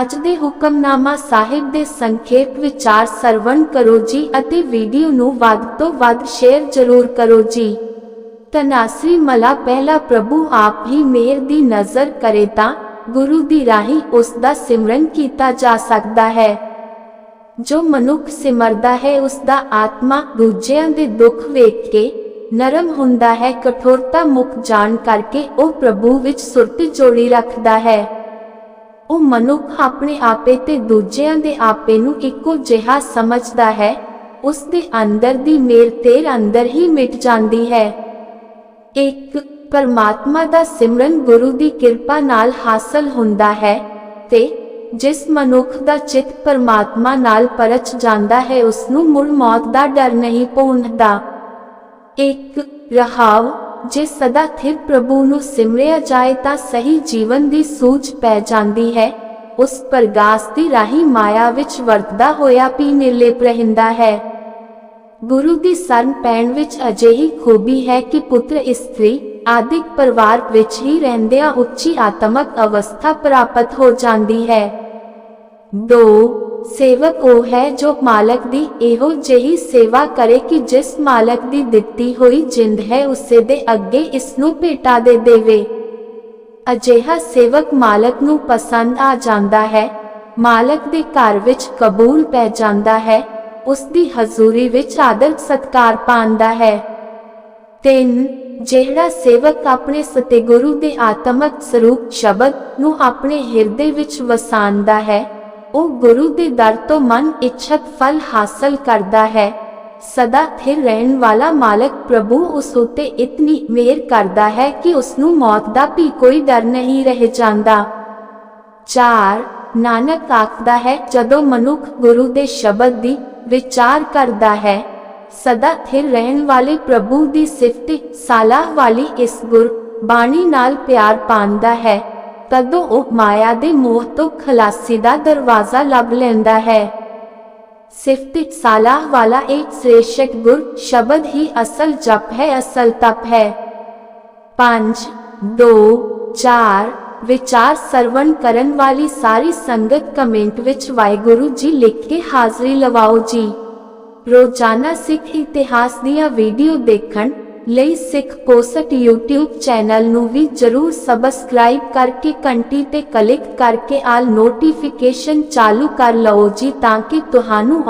ਅੱਜ ਦੇ ਹੁਕਮਨਾਮਾ ਸਾਹਿਬ ਦੇ ਸੰਖੇਪ ਵਿਚਾਰ ਸਰਵਣ ਕਰੋ ਜੀ ਅਤੇ ਵੀਡੀਓ ਨੂੰ ਵੱਧ ਤੋਂ ਵੱਧ ਸ਼ੇਅਰ ਜ਼ਰੂਰ ਕਰੋ ਜੀ। ਤਨਾਸਰੀ ਮਲਾ ਪਹਿਲਾ ਪ੍ਰਭੂ ਆਪ ਹੀ ਮੇਰ ਦੀ ਨਜ਼ਰ ਕਰੇ ਤਾਂ ਗੁਰੂ ਦੀ ਰਾਹੀਂ ਉਸ ਦਾ ਸਿਮਰਨ ਕੀਤਾ ਜਾ ਸਕਦਾ ਹੈ। ਜੋ ਮਨੁੱਖ ਸਿਮਰਦਾ ਹੈ ਉਸ ਦਾ ਆਤਮਾ ਦੂਜਿਆਂ ਦੇ ਦੁੱਖ ਵੇਖ ਕੇ ਨਰਮ ਹੁੰਦਾ ਹੈ, ਕਠੋਰਤਾ ਮੁਕ ਜਾਣ ਕਰਕੇ ਉਹ ਪ੍ਰਭੂ ਵਿੱਚ ਸੁਰਤ ਜੋੜੀ ਰੱਖਦਾ ਹੈ। ਉਹ ਮਨੁੱਖ ਆਪਣੇ ਆਪੇ ਤੇ ਦੂਜਿਆਂ ਦੇ ਆਪੇ ਨੂੰ ਇੱਕੋ ਜਿਹਾ ਸਮਝਦਾ ਹੈ। ਉਸ ਦੇ ਅੰਦਰ ਦੀ ਮੇਰ ਤੇਰ ਅੰਦਰ ਹੀ ਮਿਟ ਜਾਂਦੀ ਹੈ। ਇੱਕ ਪਰਮਾਤਮਾ ਦਾ ਸਿਮਰਨ ਗੁਰੂ ਦੀ ਕਿਰਪਾ ਨਾਲ ਹਾਸਲ ਹੁੰਦਾ ਹੈ ਤੇ ਜਿਸ ਮਨੁੱਖ ਦਾ ਚਿੱਤ ਪਰਮਾਤਮਾ ਨਾਲ ਪਰਚ ਜਾਂਦਾ ਹੈ, ਉਸ ਨੂੰ ਮੁੜ ਮੌਤ ਦਾ ਡਰ ਨਹੀਂ ਪਹੁੰਚਦਾ ਇੱਕ ਰਹਾਵ ਜੇ ਸਦਾ ਥਿਰ ਪ੍ਰਭੂ ਨੂੰ ਸਿਮਰਿਆ ਜਾਏ ਤਾਂ ਸਹੀ ਜੀਵਨ ਦੀ ਸੂਝ ਪੈ ਜਾਂਦੀ ਹੈ। ਉਸ ਪ੍ਰਗਾਸ ਦੀ ਰਾਹੀ ਮਾਇਆ ਵਿੱਚ ਵਰਤਦਾ ਹੋਇਆ ਵੀ ਨਿਰਲੇਪ ਰਹਿੰਦਾ ਹੈ। ਗੁਰੂ ਦੀ ਸਰਨ ਪੈਣ ਵਿੱਚ ਅਜਿਹੀ ਖੂਬੀ ਹੈ ਕਿ ਪੁੱਤਰ, ਇਸਤਰੀ ਆਦਿਕ ਪਰਿਵਾਰ ਵਿੱਚ ਹੀ ਰਹਿੰਦਿਆਂ ਉੱਚੀ ਆਤਮਕ ਅਵਸਥਾ ਪ੍ਰਾਪਤ ਹੋ ਜਾਂਦੀ ਹੈ। 2 ਸੇਵਕ ਉਹ ਹੈ ਜੋ ਮਾਲਕ ਦੀ ਇਹੋ ਜਿਹੀ ਸੇਵਾ ਕਰੇ ਕਿ ਜਿਸ ਮਾਲਕ ਦੀ ਦਿੱਤੀ ਹੋਈ ਜਿੰਦ ਹੈ ਉਸੇ ਦੇ ਅੱਗੇ ਇਸ ਨੂੰ ਭੇਟਾ ਦੇ ਦੇਵੇ। ਅਜਿਹਾ ਸੇਵਕ ਮਾਲਕ ਨੂੰ ਪਸੰਦ ਆ ਜਾਂਦਾ ਹੈ। ਮਾਲਕ ਦੇ ਘਰ ਵਿੱਚ ਕਬੂਲ ਪੈ ਜਾਂਦਾ ਹੈ। ਉਸ ਦੀ ਹਜ਼ੂਰੀ ਵਿੱਚ ਆਦਰ ਸਤਕਾਰ ਪਾਉਂਦਾ ਹੈ। ਤਿੰਨ, ਜਿਹੜਾ ਸੇਵਕ ਆਪਣੇ ਸਤਿਗੁਰੂ ਦੇ ਆਤਮਕ ਸਰੂਪ ਸ਼ਬਦ ਨੂੰ ਆਪਣੇ ਹਿਰਦੇ ਵਿੱਚ ਵਸਾਉਂਦਾ ਹੈ ਉਹ ਗੁਰੂ ਦੇ ਦਰ ਤੋਂ ਮਨ ਇੱਛਤ ਫਲ ਹਾਸਲ ਕਰਦਾ ਹੈ। ਸਦਾ ਥਿਰ ਰਹਿਣ ਵਾਲਾ ਮਾਲਕ ਪ੍ਰਭੂ ਉਸ ਉਤੇ ਇਤਨੀ ਮਿਹਰ ਕਰਦਾ ਹੈ ਕਿ ਉਸ ਨੂੰ ਮੌਤ ਦਾ ਵੀ ਕੋਈ ਡਰ ਨਹੀਂ ਰਹਿ ਜਾਂਦਾ। 4 ਨਾਨਕ ਆਖਦਾ ਹੈ, ਜਦੋਂ ਮਨੁੱਖ ਗੁਰੂ ਦੇ ਸ਼ਬਦ ਦੀ ਵਿਚਾਰ ਕਰਦਾ ਹੈ, ਸਦਾ ਥਿਰ ਰਹਿਣ ਵਾਲੇ ਪ੍ਰਭੂ ਦੀ ਸਿਫਤ ਸਾਲਾਹ ਵਾਲੀ ਇਸ ਗੁਰ ਬਾਣੀ ਨਾਲ ਪਿਆਰ ਪਾਉਂਦਾ ਹੈ। ਤਦੋਂ ਉਹ ਮਾਇਆ ਦੇ ਮੋਹ ਤੋਂ ਖਲਾਸੀ ਦਾ ਦਰਵਾਜ਼ਾ ਲੱਭ ਲੈਂਦਾ ਹੈ। ਸਿਫਤ ਸਾਲਾਹ ਵਾਲਾ ਇੱਕ ਸ੍ਰੇਸ਼ਟ ਗੁਰ ਸ਼ਬਦ ਹੀ ਅਸਲ ਜਪ ਹੈ, ਅਸਲ ਤਪ ਹੈ। 5 2 4 ਵਿਚਾਰ ਸਰਵਣ ਕਰਨ ਵਾਲੀ ਸਾਰੀ ਸੰਗਤ ਕਮੈਂਟ ਵਿੱਚ ਵਾਹਿਗੁਰੂ ਜੀ ਲਿਖ ਕੇ ਹਾਜ਼ਰੀ ਲਵਾਓ ਜੀ। ਰੋਜ਼ਾਨਾ ਸਿੱਖ ਇਤਿਹਾਸ ਦੀਆਂ ਵੀਡੀਓ ਦੇਖਣ ਲਈ ਸਿੱਖ ਪੋਸਟ YouTube ਚੈਨਲ ਨੂੰ ਵੀ ਜਰੂਰ ਸਬਸਕ੍ਰਾਈਬ ਕਰਕੇ ਘੰਟੀ ਤੇ ਕਲਿੱਕ ਕਰਕੇ ਆਲ ਨੋਟੀਫਿਕੇਸ਼ਨ ਚਾਲੂ ਕਰ ਲਓ ਜੀ ਤਾਂ ਕਿ ਤੁਹਾਨੂੰ